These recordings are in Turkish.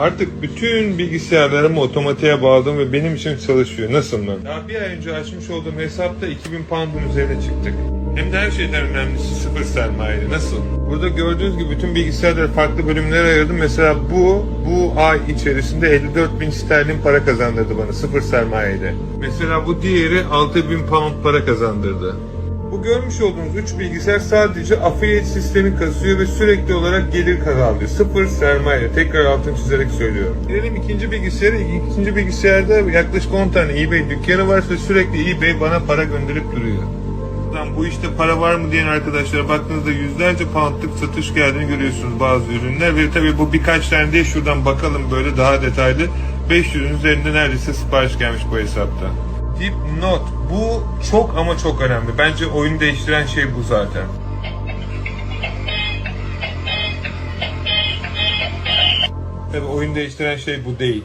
Artık bütün bilgisayarlarımı otomatiğe bağladım ve benim için çalışıyor. Nasıl mı? Daha bir ay önce açmış olduğum hesapta 2000 pound'un üzerine çıktık. Hem de her şeyden önemlisi sıfır sermayeli. Nasıl? Burada gördüğünüz gibi bütün bilgisayarları farklı bölümlere ayırdım. Mesela bu, bu ay içerisinde 54 bin sterlin para kazandırdı bana sıfır sermayeyle. Mesela bu diğeri 6 bin pound para kazandırdı. Bu görmüş olduğunuz 3 bilgisayar sadece affiliate sistemi kasıyor ve sürekli olarak gelir kazanıyor. Sıfır sermaye. Tekrar altını çizerek söylüyorum. Gelelim ikinci bilgisayara. İkinci bilgisayarda yaklaşık 10 tane eBay dükkanı var ve sürekli eBay bana para gönderip duruyor. Buradan bu işte para var mı diyen arkadaşlara baktığınızda yüzlerce poundlık satış geldiğini görüyorsunuz bazı ürünler ve tabii bu birkaç tane değil şuradan bakalım böyle daha detaylı 500'ün üzerinde neredeyse sipariş gelmiş bu hesapta. Dipnot. Bu çok ama çok önemli. Bence oyunu değiştiren şey bu zaten. Tabii oyunu değiştiren şey bu değil.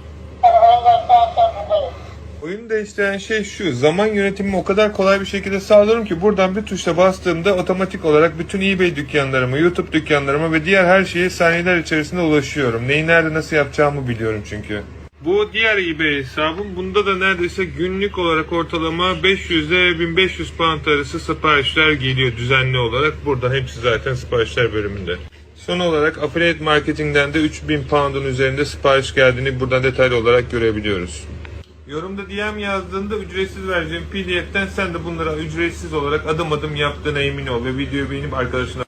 Oyunu değiştiren şey şu. Zaman yönetimimi o kadar kolay bir şekilde sağlıyorum ki buradan bir tuşla bastığımda otomatik olarak bütün eBay dükkanlarıma, YouTube dükkanlarıma ve diğer her şeye saniyeler içerisinde ulaşıyorum. Neyi nerede nasıl yapacağımı biliyorum çünkü. Bu diğer eBay hesabım. Bunda da neredeyse günlük olarak ortalama 500 ile 1500 pound arası siparişler geliyor düzenli olarak. Burada hepsi zaten siparişler bölümünde. Son olarak affiliate marketingden de 3000 pound'un üzerinde sipariş geldiğini buradan detaylı olarak görebiliyoruz. Yorumda DM yazdığında ücretsiz vereceğim PDF'ten sen de bunlara ücretsiz olarak adım adım yaptığına emin ol ve videoyu beğenip arkadaşına